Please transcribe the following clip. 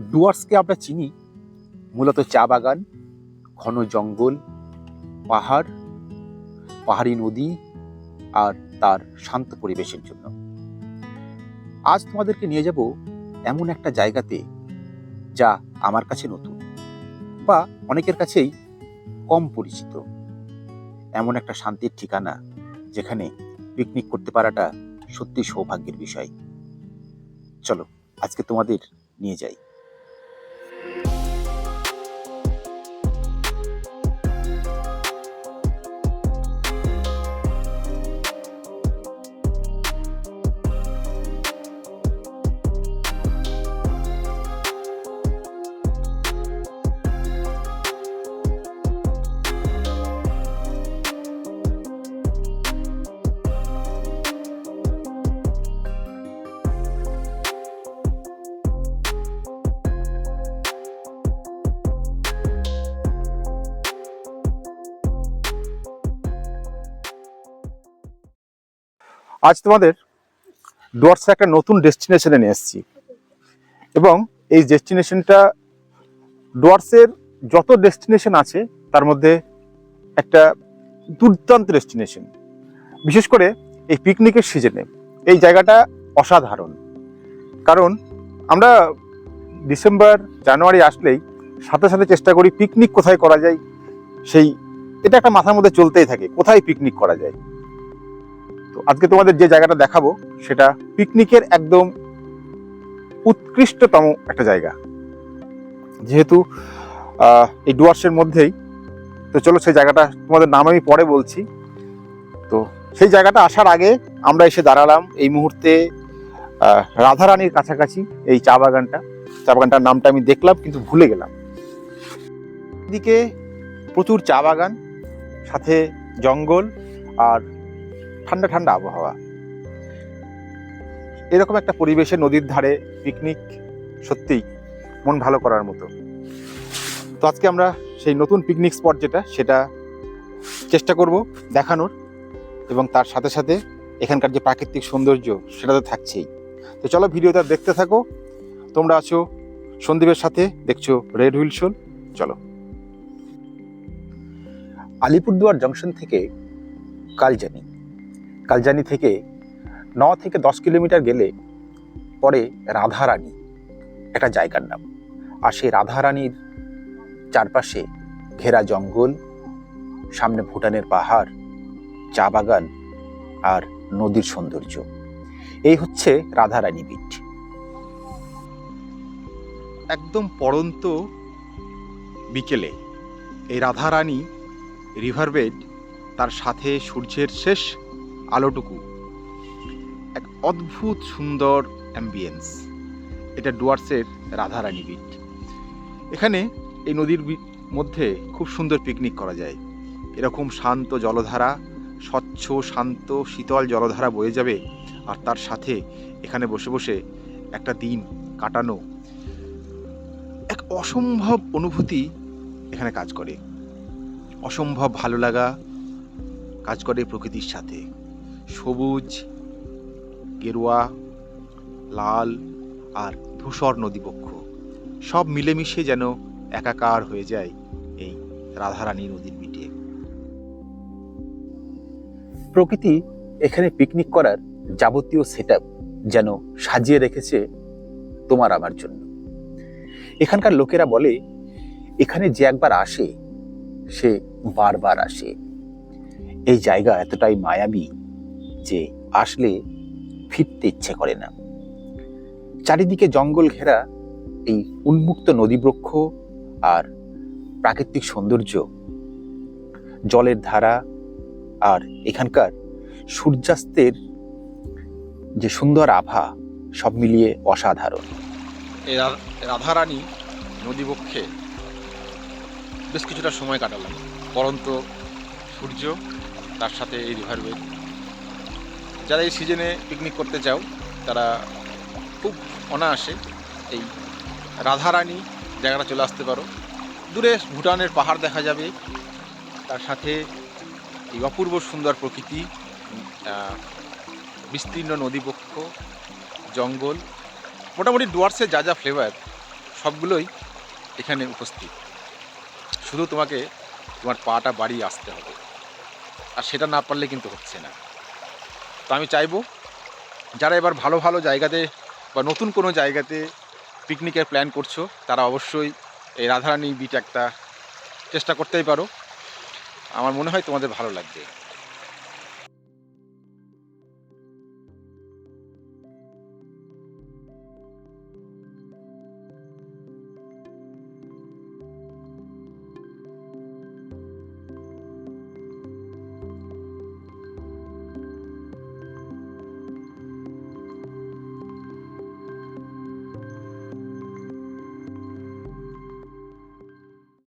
ডুয়ার্সকে আমরা চিনি মূলত চা বাগান, ঘন জঙ্গল, পাহাড়, পাহাড়ি নদী আর তার শান্ত পরিবেশের জন্য। আজ তোমাদেরকে নিয়ে যাব এমন একটা জায়গাতে যা আমার কাছে নতুন বা অনেকের কাছেই কম পরিচিত। এমন একটা শান্তির ঠিকানা যেখানে পিকনিক করতে পারাটা সত্যি সৌভাগ্যের বিষয়। চলো, আজকে তোমাদের নিয়ে যাই। আজ তোমাদের ডুয়ার্সে একটা নতুন ডেস্টিনেশনে নিয়ে এসেছি। এবং এই ডেস্টিনেশনটা ডুয়ার্সের যত ডেস্টিনেশন আছে, তার মধ্যে একটা দুর্দান্ত ডেস্টিনেশন বিশেষ করে এই পিকনিকের সিজনে এই জায়গাটা অসাধারণ। কারণ আমরা ডিসেম্বর, জানুয়ারি আসলেই সাথে সাথে চেষ্টা করি পিকনিক কোথায় করা যায়, সেই এটা একটা মাথার মধ্যে চলতেই থাকে, কোথায় পিকনিক করা যায়। আজকে তোমাদের যে জায়গাটা দেখাবো, সেটা পিকনিকের একদম উৎকৃষ্টতম একটা জায়গা। যেহেতু এই ডুয়ার্সের মধ্যেই, তো চলো সেই জায়গাটা, তোমাদের নাম আমি পরে বলছি। তো সেই জায়গাটা আসার আগে আমরা এসে দাঁড়ালাম এই মুহূর্তে রাধারানীর কাছাকাছি, এই চা বাগানটা। চা বাগানটার নামটা আমি দেখলাম, কিন্তু ভুলে গেলাম। এদিকে প্রচুর চা বাগান, সাথে জঙ্গল, আর ঠান্ডা ঠান্ডা আবহাওয়া। এরকম একটা পরিবেশে নদীর ধারে পিকনিক সত্যিই মন ভালো করার মতো। তো আজকে আমরা সেই নতুন পিকনিক স্পট যেটা, সেটা চেষ্টা করব দেখানোর এবং তার সাথে সাথে এখানকার যে প্রাকৃতিক সৌন্দর্য, সেটা তো থাকছেই। তো চলো ভিডিওটা দেখতে থাকো। তোমরা আছো সন্দীপের সাথে, দেখছ রেড হুইল শোল চলো। আলিপুরদুয়ার জংশন থেকে কালজানি। কালজানি থেকে ন থেকে দশ কিলোমিটার গেলে পরে রাধারানী, একটা জায়গার নাম। আর সেই রাধারানীর চারপাশে ঘেরা জঙ্গল, সামনে ভুটানের পাহাড়, চা বাগান আর নদীর সৌন্দর্য। এই হচ্ছে রাধারানী বিট একদম পড়ন্ত বিকেলে এই রাধারানী রিভারবেড তার সাথে সূর্যের শেষ আলোটুকু। এক অদ্ভুত সুন্দর অ্যাম্বিয়েন্স এটা ডুয়ার্সের রাধারানী বিট এখানে এই নদীর মধ্যে খুব সুন্দর পিকনিক করা যায়। এরকম শান্ত জলধারা, স্বচ্ছ, শান্ত, শীতল জলধারা বয়ে যাবে আর তার সাথে এখানে বসে বসে একটা দিন কাটানো এক অসম্ভব অনুভূতি এখানে কাজ করে। অসম্ভব ভালো লাগা কাজ করে প্রকৃতির সাথে। সবুজ, গেরুয়া, লাল আর ধূসর নদীবক্ষ। সব মিলেমিশে যেন একাকার হয়ে যায় এই রাধারানী নদীর পিঠে প্রকৃতি এখানে পিকনিক করার যাবতীয় সেট যেন সাজিয়ে রেখেছে তোমার আমার জন্য। এখানকার লোকেরা বলে, এখানে যে একবার আসে, সে বারবার আসে। এই জায়গা এতটাই মায়াবী যে আসলে ফিরতে ইচ্ছে করে না। চারিদিকে জঙ্গল ঘেরা এই উন্মুক্ত নদীবৃক্ষ আর প্রাকৃতিক সৌন্দর্য, জলের ধারা আর এখানকার সূর্যাস্তের যে সুন্দর আভা, সব মিলিয়ে অসাধারণ। রাধারানী নদীবক্ষে বেশ কিছুটা সময় কাটালাম পরন্ত সূর্য, তার সাথে এই রিভারওয়ে যারা এই সিজনে পিকনিক করতে চাও, তারা খুব অনায়াসে এই রাধারানী জায়গাটা চলে আসতে পারো। দূরে ভুটানের পাহাড় দেখা যাবে। তার সাথে এই অপূর্ব সুন্দর প্রকৃতি বিস্তীর্ণ নদীবক্ষ, জঙ্গল, মোটামুটি ডুয়ার্সের যা যা ফ্লেভার সবগুলোই এখানে উপস্থিত। শুধু তোমাকে তোমার পাটা বাড়িয়ে আসতে হবে। আর সেটা না পারলে কিন্তু হচ্ছে না। তো আমি চাইব যারা এবার ভালো ভালো জায়গাতে বা নতুন কোনো জায়গাতে পিকনিকের প্ল্যান করছ, তারা অবশ্যই এই রাধারানী বিট একটা চেষ্টা করতেই পারো। আমার মনে হয় তোমাদের ভালো লাগবে।